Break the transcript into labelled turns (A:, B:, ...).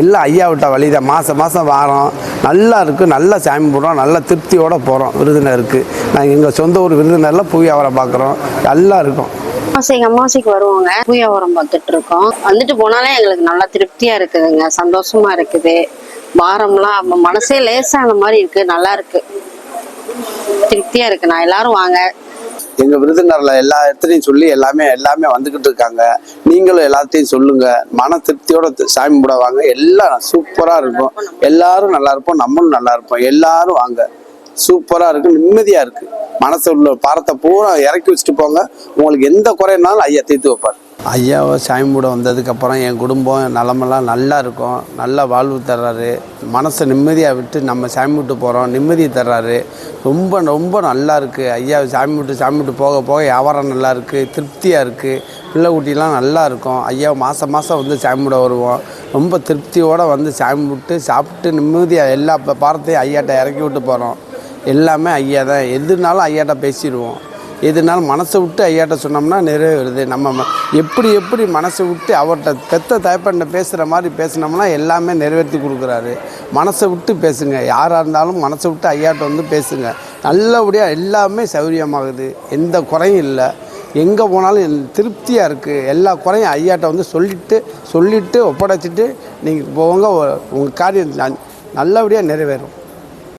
A: எல்லாம் ஐயா விட்ட வழி தான் மாதம் மாதம் வாரம். நல்லா இருக்குது நல்லா சாமி போடுறோம் நல்லா திருப்தியோடு போகிறோம் விருதுநருக்கு நாங்கள் எங்கள் சொந்த ஊர் விருதுநரில் பூ அவரை பார்க்குறோம் நல்லா இருக்கும்.
B: அமாவாசைக்கு அமாவாசைக்கு வருவாங்க. பூயாவரம் பார்த்துட்டு இருக்கோம். வந்துட்டு போனாலே எங்களுக்கு நல்லா திருப்தியா இருக்குதுங்க. சந்தோஷமா இருக்குது. வாரம்லாம் நம்ம மனசே லேசான மாதிரி இருக்கு. நல்லா இருக்கு. திருப்தியா இருக்கு. நான் எல்லாரும் வாங்க.
A: எங்கள் விருதுநரில் எல்லா இடத்துலையும் சொல்லி எல்லாமே எல்லாமே வந்துக்கிட்டு இருக்காங்க. நீங்களும் எல்லாத்தையும் சொல்லுங்க. மன திருப்தியோட சாமி கும்பிட வாங்க. எல்லாம் சூப்பராக இருக்கும். எல்லாரும் நல்லா இருப்போம். நம்மளும் நல்லா இருப்போம். எல்லாரும் வாங்க. சூப்பராக இருக்கு. நிம்மதியாக இருக்கு. மனசு உள்ள பாரத்தை பூரா இறக்கி வச்சுட்டு போங்க. உங்களுக்கு எந்த குறைனாலும் ஐயா தீர்த்து வைப்பார். ஐயாவை சாமி கூட வந்ததுக்கப்புறம் என் குடும்பம் நலமெல்லாம் நல்லா இருக்கும். நல்லா வாழ்வு தர்றாரு. மனசை நிம்மதியாக விட்டு நம்ம சாமி விட்டு போகிறோம் நிம்மதியை தர்றாரு. ரொம்ப ரொம்ப நல்லா இருக்குது ஐயாவை சாமி விட்டு சாமி விட்டு போக போக வியாபாரம் நல்லா இருக்குது திருப்தியாக இருக்குது பிள்ளை குட்டிலாம் நல்லா இருக்கும். ஐயா மாதம் மாதம் வந்து சாமி விட வருவோம். ரொம்ப திருப்தியோடு வந்து சாமி விட்டு சாப்பிட்டு நிம்மதியாக எல்லா பாரத்தையும் ஐயாட்ட இறக்கி விட்டு போகிறோம் எல்லாமே ஐயா தான். எதுனாலும் ஐயாட்ட பேசிடுவோம். எதுனாலும் மனசை விட்டு ஐயாட்ட சொன்னோம்னா நிறைவேறுது நம்ம எப்படி எப்படி மனசை விட்டு அவர்கிட்ட பெத்த தயப்பண்ட பேசுகிற மாதிரி பேசினோம்னா எல்லாமே நிறைவேற்றி கொடுக்குறாரு. மனசை விட்டு பேசுங்க. யாராக இருந்தாலும் மனசை விட்டு ஐயாட்ட வந்து பேசுங்க. நல்லபடியாக எல்லாமே சௌரியமாகுது. எந்த குறையும் இல்லை. எங்கே போனாலும் என் திருப்தியாக இருக்குது எல்லா குறையும் ஐயாட்ட வந்து சொல்லிட்டு சொல்லிவிட்டு ஒப்படைச்சிட்டு நீங்கள் போங்க. உங்கள் காரியம் ந- நல்லபடியாக நிறைவேறும்.